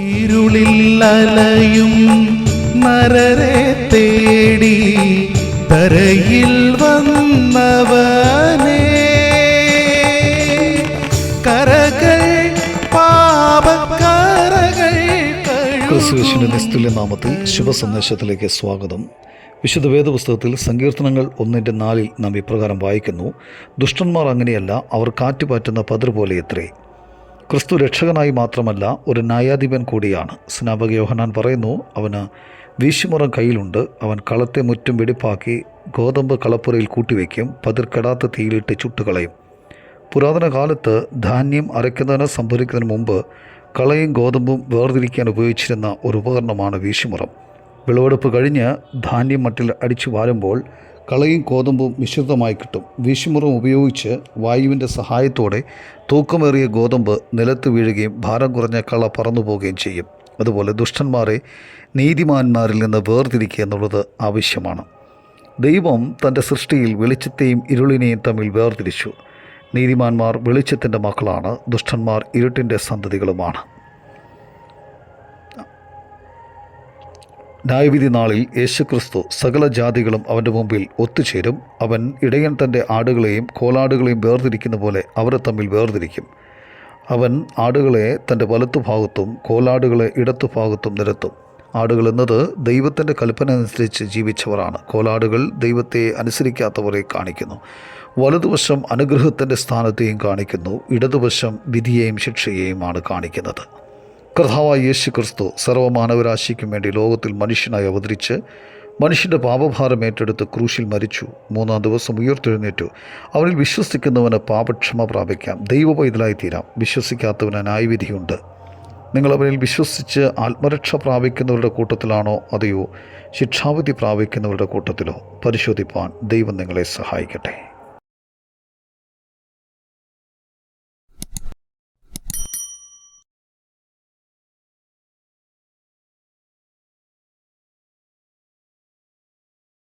ഇരുളിൽ അലയും നരരെ തേടി തരയിൽ വന്നവനേ. കരകൾ പാപക്കരകൾ കഴുകും നിസ്തുല്യ നാമത്തിൽ ശുഭസന്ദേശത്തിലേക്ക് സ്വാഗതം. വിശുദ്ധ വേദപുസ്തകത്തിൽ സങ്കീർത്തനങ്ങൾ ഒന്നിന്റെ നാലിൽ നാം ഇപ്രകാരം വായിക്കുന്നു. ദുഷ്ടന്മാർ അങ്ങനെയല്ല അവർ കാറ്റുപാറ്റുന്ന പതിർ പോലെ എത്രേ. ക്രിസ്തു രക്ഷകനായി മാത്രമല്ല ഒരു ന്യായാധിപൻ കൂടിയാണ്. സ്നാപക യോഹനാൻ പറയുന്നു അവന് വീശുമുറം കയ്യിലുണ്ട്. അവൻ കളത്തെ മുറ്റും വെടിപ്പാക്കി ഗോതമ്പ് കളപ്പുരയിൽ കൂട്ടിവെക്കും. പതിർക്കെടാത്ത തീയിലിട്ട് ചുട്ടുകളയും. പുരാതന കാലത്ത് ധാന്യം അരയ്ക്കുന്നതിന് സംഭരിക്കുന്നതിന് മുമ്പ് കളയും ഗോതമ്പും വേർതിരിക്കാൻ ഉപയോഗിച്ചിരുന്ന ഒരു ഉപകരണമാണ് വീശുമുറം. വിളവെടുപ്പ് കഴിഞ്ഞ് ധാന്യം മട്ടിൽ അടിച്ചു വാരുമ്പോൾ കളയും ഗോതമ്പും മിശ്രിതമായി കിട്ടും. വീശുമുറം ഉപയോഗിച്ച് വായുവിന്റെ സഹായത്തോടെ തൂക്കമേറിയ ഗോതമ്പ് നിലത്ത് വീഴുകയും ഭാരം കുറഞ്ഞ കള പറന്നു പോവുകയും ചെയ്യും. അതുപോലെ ദുഷ്ടന്മാരെ നീതിമാന്മാരിൽ നിന്ന് വേർതിരിക്കുക എന്നുള്ളത് ആവശ്യമാണ്. ദൈവം തന്റെ സൃഷ്ടിയിൽ വെളിച്ചത്തെയും ഇരുളിനെയും തമ്മിൽ വേർതിരിച്ചു. നീതിമാന്മാർ വെളിച്ചത്തിന്റെ മക്കളാണ്. ദുഷ്ടന്മാർ ഇരുട്ടിന്റെ സന്തതികളുമാണ്. ന്യായവിധി നാളിൽ യേശുക്രിസ്തു സകല ജാതികളും അവന്റെ മുമ്പിൽ ഒത്തുചേരും. അവൻ ഇടയൻ തന്റെ ആടുകളെയും കോലാടുകളെയും വേർതിരിക്കുന്ന പോലെ അവരെ തമ്മിൽ വേർതിരിക്കും. അവൻ ആടുകളെ തന്റെ വലത്തുഭാഗത്തും കോലാടുകളെ ഇടത്തുഭാഗത്തും നിരത്തും. ആടുകൾ എന്നത് ദൈവത്തിന്റെ കൽപ്പന അനുസരിച്ച് ജീവിച്ചവരാണ്. കോലാടുകൾ ദൈവത്തെ അനുസരിക്കാത്തവരെ കാണിക്കുന്നു. വലതുവശം അനുഗ്രഹത്തിന്റെ സ്ഥാനത്തെയും കാണിക്കുന്നു. ഇടതുവശം വിധിയെയും ശിക്ഷയെയുമാണ് കാണിക്കുന്നത്. കർത്താവായ യേശു ക്രിസ്തു സർവമാനവരാശിക്കും വേണ്ടി ലോകത്തിൽ മനുഷ്യനായി അവതരിച്ച് മനുഷ്യന്റെ പാപഭാരം ഏറ്റെടുത്ത് ക്രൂശിൽ മരിച്ചു. മൂന്നാം ദിവസം ഉയർത്തെഴുന്നേറ്റു. അവനിൽ വിശ്വസിക്കുന്നവന് പാപക്ഷമ പ്രാപിക്കാം. ദൈവ പൈതലായി തീരാം വിശ്വസിക്കാത്തവന് ന്യായവിധിയുണ്ട്. നിങ്ങൾ അവനിൽ വിശ്വസിച്ച് ആത്മരക്ഷ പ്രാപിക്കുന്നവരുടെ കൂട്ടത്തിലാണോ? അതെയോ ശിക്ഷാവിധി പ്രാപിക്കുന്നവരുടെ കൂട്ടത്തിലോ? പരിശോധിപ്പാൻ ദൈവം നിങ്ങളെ സഹായിക്കട്ടെ.